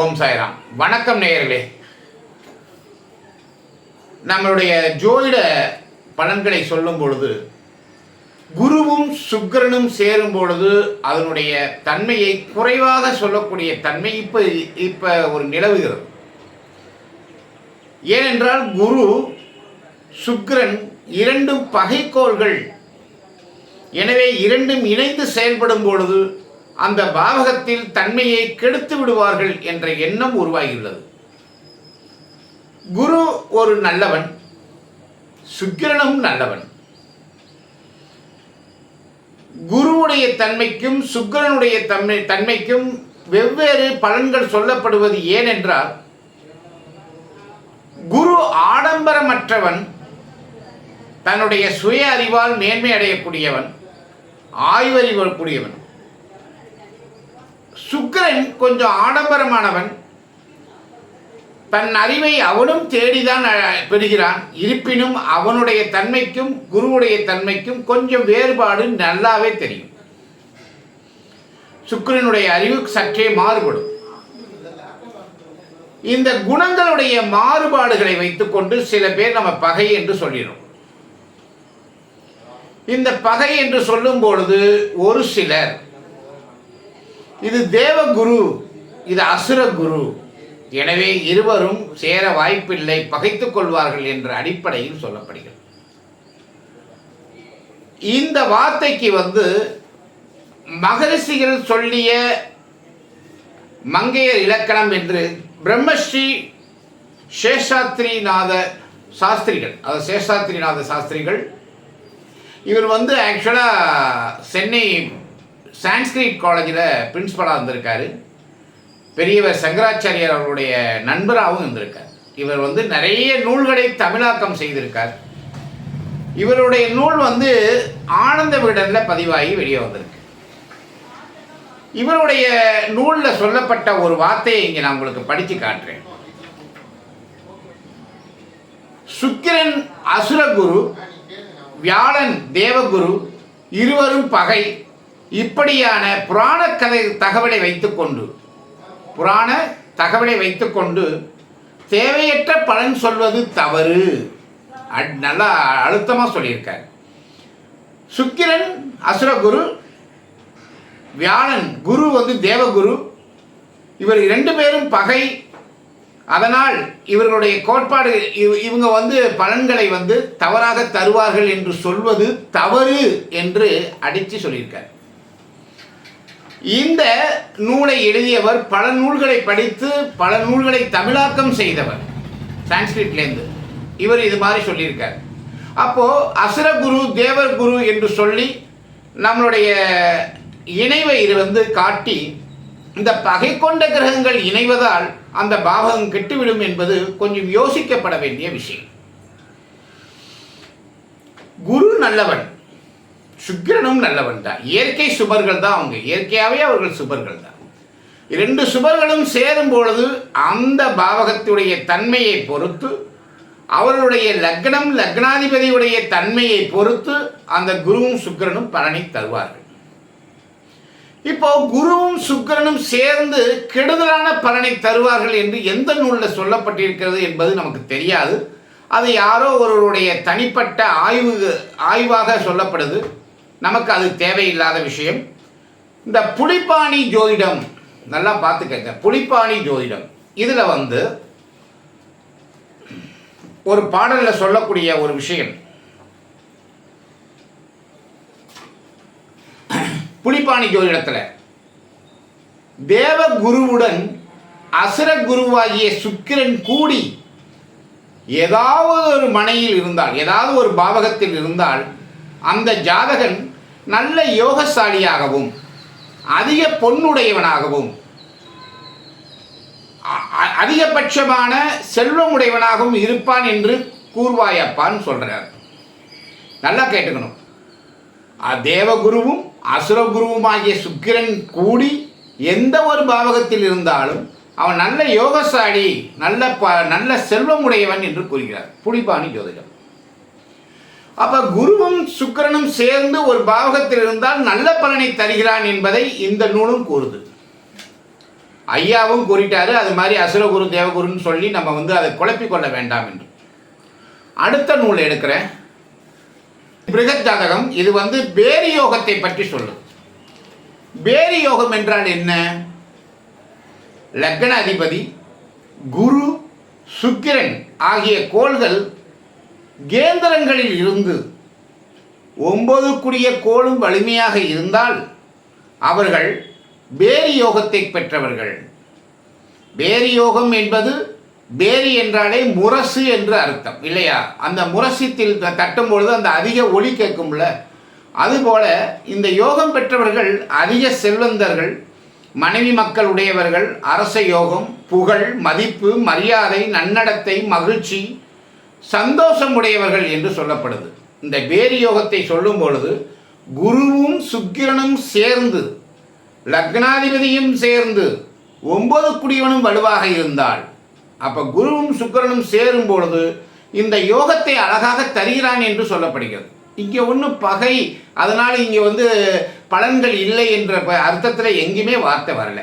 ஓம் சாய்ராம். வணக்கம் நேயர்களே. நம்மளுடைய ஜோதிட பலன்களை சொல்லும் பொழுது குருவும் சுக்கரனும் சேரும் பொழுது அதனுடைய தன்மையை குறைவாக சொல்லக்கூடிய தன்மை இப்போ இப்போ ஒரு நிலவுகிறது. ஏனென்றால் குரு சுக்கரன் இரண்டும் பகைக்கோள்கள். எனவே இரண்டும் இணைந்து செயல்படும் பொழுது அந்த பாவகத்தில் தன்மையை கெடுத்து விடுவார்கள் என்ற எண்ணம் உருவாகியுள்ளது. குரு ஒரு நல்லவன் சுக்கிரனும் நல்லவன். குருவுடைய தன்மைக்கும் சுக்கிரனுடைய தன்மை தன்மைக்கும் வெவ்வேறு பலன்கள் சொல்லப்படுவது ஏனென்றால் குரு ஆடம்பரமற்றவன் தன்னுடைய சுய அறிவால் மேன்மை அடையக்கூடியவன் ஆய்வறிவக்கூடியவன் சுக்கரன் கொஞ்சம் ஆடம்பரமானவன். தன் அறிவை அவனும் தேடிதான் பெறுகிறான். இருப்பினும் அவனுடைய தன்மைக்கும் குருவுடைய தன்மைக்கும் கொஞ்சம் வேறுபாடு நல்லாவே தெரியும். சுக்கரனுடைய அறிவு சற்றே மாறுபடும். இந்த குணங்களுடைய மாறுபாடுகளை வைத்துக்கொண்டு சில பேர் நம்ம பகை என்று சொல்லிடும் இந்த பகை என்று சொல்லும் பொழுது ஒரு சிலர் இது தேவகுரு இது அசுர குரு எனவே இருவரும் சேர வாய்ப்பில்லை பகைத்துக் கொள்வார்கள் என்ற அடிப்படையில் சொல்லப்படுகிறது. இந்த வார்த்தைக்கு வந்து மகரிஷிகள் சொல்லிய மங்கையர் இலக்கணம் என்று பிரம்மஸ்ரீ சேஷாத்ரிநாத சாஸ்திரிகள் அது சேஷாத்ரிநாத சாஸ்திரிகள் இவர் வந்து ஆக்சுவலாக சென்னை சான்ஸ்கிரிட் காலேஜில் பிரின்ஸ்பலாக இருந்திருக்காரு. பெரியவர் சங்கராச்சாரியார் அவருடைய நண்பராகவும் இருந்திருக்கார். இவர் வந்து நிறைய நூல்களை தமிழாக்கம் செய்திருக்கார். இவருடைய நூல் வந்து ஆனந்த விகடனில் பதிவாகி வெளியே வந்திருக்கு. இவருடைய நூலில் சொல்லப்பட்ட ஒரு வார்த்தையை இங்கே நான் உங்களுக்கு படித்து காட்டுறேன். சுக்கிரன் அசுரகுரு வியாழன் தேவகுரு இருவரும் பகை. இப்படியான புராண கதை தகவலை வைத்துக்கொண்டு புராண தகவலை வைத்துக்கொண்டு தேவையற்ற பலன் சொல்வது தவறு. நல்லா அழுத்தமாக சொல்லியிருக்கார். சுக்கிரன் அசுரகுரு வியாழன் குரு வந்து தேவகுரு. இவர் இரண்டு பேரும் பகை. அதனால் இவர்களுடைய கோட்பாடு இவங்க வந்து பலன்களை வந்து தவறாக தருவார்கள் என்று சொல்வது தவறு என்று அடித்து சொல்லியிருக்கார். இந்த நூலை எழுதியவர் பல நூல்களை படித்து பல நூல்களை தமிழாக்கம் செய்தவர். சான்ஸ்கிரிட்லேருந்து இவர் இது மாதிரி சொல்லியிருக்கார். அப்போது அசுரகுரு தேவர் குரு என்று சொல்லி நம்மளுடைய இணைவை இது வந்து காட்டி இந்த பகை கொண்ட கிரகங்கள் இணைவதால் அந்த பாவகம் கெட்டுவிடும் என்பது கொஞ்சம் யோசிக்கப்பட வேண்டிய விஷயம். குரு நல்லவன். சுக்கிரனும் நல்லவன் தான். இயற்கை சுபர்கள் தான் அவங்க. இயற்கையாகவே அவர்கள் சுபர்கள் தான். இரண்டு சுபர்களும் சேரும் பொழுது அந்த பாவகத்துடைய தன்மையை பொறுத்து அவருடைய லக்னம் லக்னாதிபதியுடைய தன்மையை பொறுத்து அந்த குருவும் சுக்கிரனும் பலனை தருவார்கள். இப்போ குருவும் சுக்கிரனும் சேர்ந்து கெடுதலான பலனை தருவார்கள் என்று எந்த நூலில் சொல்லப்பட்டிருக்கிறது என்பது நமக்கு தெரியாது. அது யாரோ ஒருவருடைய தனிப்பட்ட ஆய்வு ஆய்வாக சொல்லப்படுது. நமக்கு அது தேவையில்லாத விஷயம். இந்த புலிப்பாணி ஜோதிடம் நல்லா பார்த்துக்கங்க புலிப்பாணி ஜோதிடம். இதில் வந்து ஒரு பாடலில் சொல்லக்கூடிய ஒரு விஷயம். புலிப்பாணி ஜோதிடத்தில் தேவ குருவுடன் அசுர குருவாகிய சுக்கிரன் கூடி ஏதாவது ஒரு மனையில் இருந்தால் ஏதாவது ஒரு பாவகத்தில் இருந்தால் அந்த ஜாதகன் நல்ல யோகசாலியாகவும் அதிக பொன்னுடையவனாகவும் அ- அ- அதிகபட்சமான செல்வமுடையவனாகவும் இருப்பான் என்று கூர்வாயப்பான்னு சொல்கிறார் நல்லா கேட்டுக்கணும். தேவகுருவும் அசுரகுருவும் ஆகிய சுக்கிரன் கூடி எந்த ஒரு பாவகத்தில் இருந்தாலும் அவன் நல்ல யோகசாலி நல்ல ப நல்ல செல்வமுடையவன் என்று கூறுகிறார். புலிபாணி ஜோதிடம். அப்ப குருவும் சுக்கிரனும் சேர்ந்து ஒரு பாவகத்தில் இருந்தால் நல்ல பலனை தருகிறான் என்பதை இந்த நூலும் கூறுது. ஐயாவும் கூறிட்டாரு அது மாதிரி அசுரகுரு தேவகுருன்னு சொல்லி நம்ம வந்து அதை குழப்பிக் கொள்ள வேண்டாம் என்று. அடுத்த நூல் எடுக்கிறேன். பிருகத் ஜாதகம் இது வந்து பேரி யோகத்தை பற்றி சொல்லும். பேரி யோகம் என்றால் என்ன? லக்ன அதிபதி குரு சுக்கிரன் ஆகிய கோள்கள் கேந்திரங்களில் இருந்து ஒன்பது குடிய கோளும் வலிமையாக இருந்தால் அவர்கள் பேரி யோகத்தை பெற்றவர்கள். பேரி யோகம் என்பது பேரி என்றாலே முரசு என்று அர்த்தம் இல்லையா? அந்த முரசத்தில் தட்டும் பொழுது அந்த அதிக ஒலி கேட்கும்ல. அதுபோல இந்த யோகம் பெற்றவர்கள் அதிக செல்வந்தர்கள் மனைவி மக்கள் உடையவர்கள் அரச யோகம் புகழ் மதிப்பு மரியாதை நன்னடத்தை மகிழ்ச்சி சந்தோஷம் உடையவர்கள் என்று சொல்லப்படுது. இந்த பேரி யோகத்தை சொல்லும் பொழுது குருவும் சுக்கிரனும் சேர்ந்து லக்னாதிபதியும் சேர்ந்து ஒன்பது குடியவனும் வலுவாக இருந்தால் அப்போ குருவும் சுக்கிரனும் சேரும் பொழுது இந்த யோகத்தை அழகாக தருகிறான் என்று சொல்லப்படுகிறது. இங்கே ஒன்றும் பகை அதனால் இங்கே வந்து பலன்கள் இல்லை என்ற ப- அர்த்தத்தில் எங்கேயுமே வார்த்தை வரல.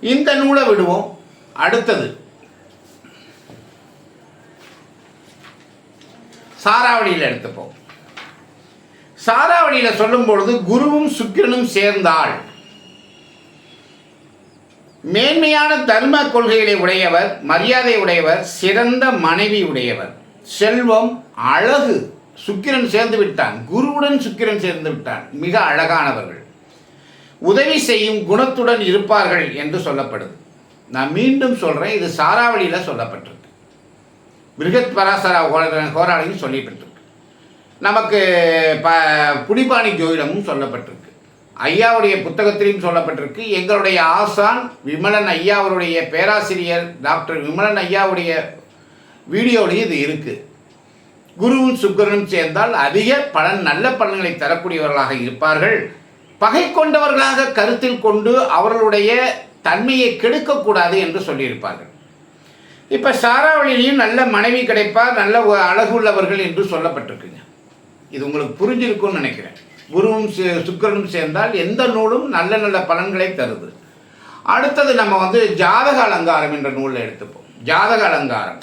இந்த நூலை விடுவோம். அடுத்தது சாராவளியில் எடுத்துப்போம். சாராவளியில் சொல்லும் பொழுது குருவும் சுக்கிரனும் சேர்ந்தால் மேன்மையான தர்ம கொள்கைகளை உடையவர் மரியாதை உடையவர் சிறந்த மனைவி உடையவர். செல்வம் அழகு. சுக்கிரன் சேர்ந்து விட்டான். குருவுடன் சுக்கிரன் சேர்ந்து விட்டான். மிக அழகானவர்கள். உதவி செய்யும் குணத்துடன் இருப்பார்கள் என்று சொல்லப்படுது. நான் மீண்டும் சொல்கிறேன் இது சாராவளியில் சொல்லப்பட்டிருக்கு. பிருகத் பராசர ஹோர- சொல்லப்பட்டிருக்கு. நமக்கு ப புடிபாணி ஜோதிடமும் சொல்லப்பட்டிருக்கு. ஐயாவுடைய புத்தகத்திலையும் சொல்லப்பட்டிருக்கு. எங்களுடைய ஆசான் விமலன் ஐயா அவருடைய பேராசிரியர் டாக்டர் விமலன் ஐயாவுடைய வீடியோலையும் இது இருக்குது குருவும் சுக்கரனும் சேர்ந்தால் அதிக பலன் நல்ல பலன்களை தரக்கூடியவர்களாக இருப்பார்கள். பகை கொண்டவர்களாக கருத்தில் கொண்டு அவர்களுடைய தன்மையை கெடுக்கக்கூடாது என்று சொல்லியிருப்பார்கள். இப்போ சாராவளிலையும் நல்ல மனைவி கிடைப்பார் நல்ல அழகுள்ளவர்கள் என்று சொல்லப்பட்டிருக்குங்க. இது உங்களுக்கு புரிஞ்சிருக்கும்னு நினைக்கிறேன். குருவும் சுக்கரனும் சேர்ந்தால் எந்த நூலும் நல்ல நல்ல பலன்களை தருது. அடுத்தது நம்ம வந்து ஜாதக அலங்காரம் என்ற நூலில் எடுத்துப்போம். ஜாதக அலங்காரம்.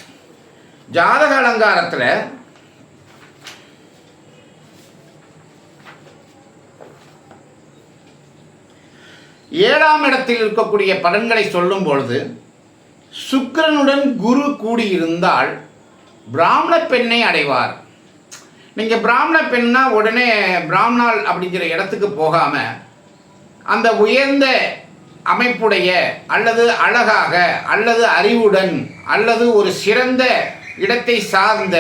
ஜாதக அலங்காரத்தில் ஏழாம் இடத்தில் இருக்கக்கூடிய பலன்களை சொல்லும் பொழுது சுக்கிரனுடன் குரு கூடியிருந்தால் பிராமண பெண்ணை அடைவார். நீங்கள் பிராமண பெண்ணா உடனே பிராமணால் அப்படிங்கிற இடத்துக்கு போகாமல் அந்த உயர்ந்த அமைப்புடைய அல்லது அழகாக அல்லது அறிவுடன் அல்லது ஒரு சிறந்த இடத்தை சார்ந்த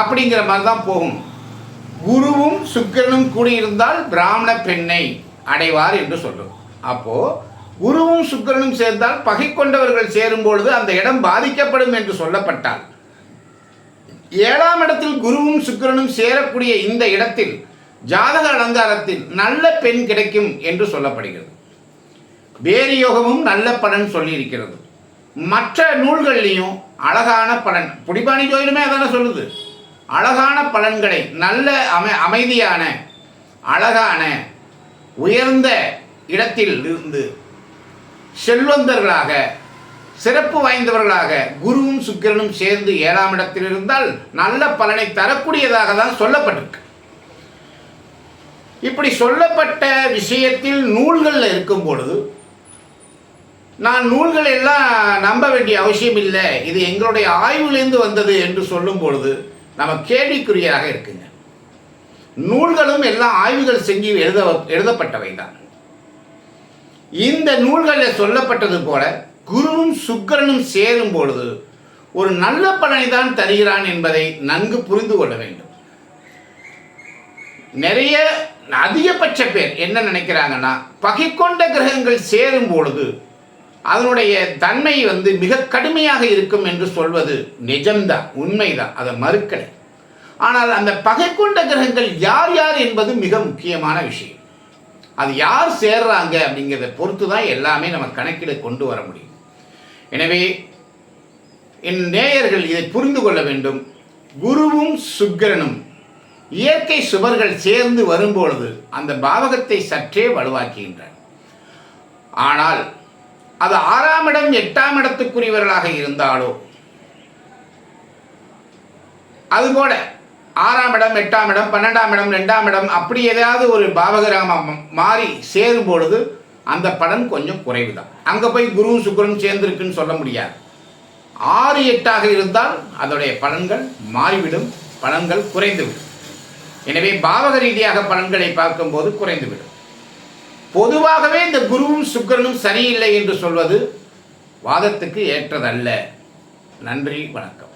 அப்படிங்கிற மாதிரி தான் போகும். குருவும் சுக்கிரனும் கூடியிருந்தால் பிராமண பெண்ணை அடைவார் என்று சொல்லும் அப்போது குருவும் சுக்கிரனும் சேர்ந்தால் பகை கொண்டவர்கள் சேரும் பொழுது அந்த இடம் பாதிக்கப்படும் என்று சொல்லப்பட்டால். ஏழாம் இடத்தில் குருவும் சுக்கிரனும் சேரக்கூடிய இந்த இடத்தில் ஜாதக அலங்காரத்தில் நல்ல பெண் கிடைக்கும் என்று சொல்லப்படுகிறது. வேறு யோகமும் நல்ல பலன் சொல்லியிருக்கிறது. மற்ற நூல்கள்லையும் அழகான பலன் புடிபாணி ஜோதிடமே அதான சொல்லுது. அழகான பலன்களை நல்ல அமை அமைதியான அழகான உயர்ந்த இடத்தில் இருந்து செல்வந்தர்களாக சிறப்பு வாய்ந்தவர்களாக குருவும் சுக்கிரனும் சேர்ந்து ஏழாம் இடத்தில் இருந்தால் நல்ல பலனை தரக்கூடியதாக தான் சொல்லப்பட்டிருக்கு. இப்படி சொல்லப்பட்ட விஷயத்தில் நூல்களில் இருக்கும் பொழுது நான் நூல்கள் எல்லாம் நம்ப வேண்டிய அவசியம் இல்லை. இது எங்களுடைய ஆய்விலிருந்து வந்தது என்று சொல்லும் பொழுது நம்ம கேள்விக்குறியாக இருக்குங்க. நூல்களும் எல்லாம் ஆய்வுகள் செஞ்சு எழுத எழுதப்பட்டவை தான் இந்த நூல்களில் சொல்லப்பட்டது போல குருவும் சுக்கரனும் சேரும் பொழுது ஒரு நல்ல பலனை தான் தருகிறான் என்பதை நன்கு புரிந்து கொள்ள வேண்டும். நிறைய அதிகபட்ச பேர் என்ன நினைக்கிறாங்கன்னா பகை கொண்ட கிரகங்கள் சேரும் பொழுது அதனுடைய தன்மை வந்து மிக கடுமையாக இருக்கும் என்று சொல்வது நிஜம்தான் உண்மைதான் அதை மறுக்கலை. ஆனால் அந்த பகை கொண்ட கிரகங்கள் யார் யார் என்பது மிக முக்கியமான விஷயம். அது யார் சேர்றாங்க அப்படிங்கிறத பொறுத்து தான் எல்லாமே நம்ம கணக்கில் கொண்டு வர முடியும். எனவே என் நேயர்கள் இதை புரிந்து கொள்ள வேண்டும். குருவும் சுக்கிரனும் இயற்கை சுவர்கள் சேர்ந்து வரும்பொழுது அந்த பாவகத்தை சற்றே வலுவாக்குகின்றன ஆனால் அது ஆறாம் இடம் எட்டாம் இடத்துக்குரியவர்களாக இருந்தாலோ அதுபோல ஆறாம் இடம் எட்டாம் இடம் பன்னெண்டாம் இடம் ரெண்டாம் இடம் அப்படி ஏதாவது ஒரு பாவகிராமம் மாறி சேரும் பொழுது அந்த பலன் கொஞ்சம் குறைவு தான் அங்கே போய் குரு சுக்கரன் சேர்ந்திருக்குன்னு சொல்ல முடியாது. ஆறு எட்டாக இருந்தால் அதோடைய பலன்கள் மாறிவிடும் பலன்கள் குறைந்துவிடும். எனவே பாவக ரீதியாக பலன்களை பார்க்கும்போது குறைந்துவிடும். பொதுவாகவே இந்த குருவும் சுக்கிரனும் சரியில்லை என்று சொல்வது வாதத்துக்கு ஏற்றதல்ல. நன்றி வணக்கம்.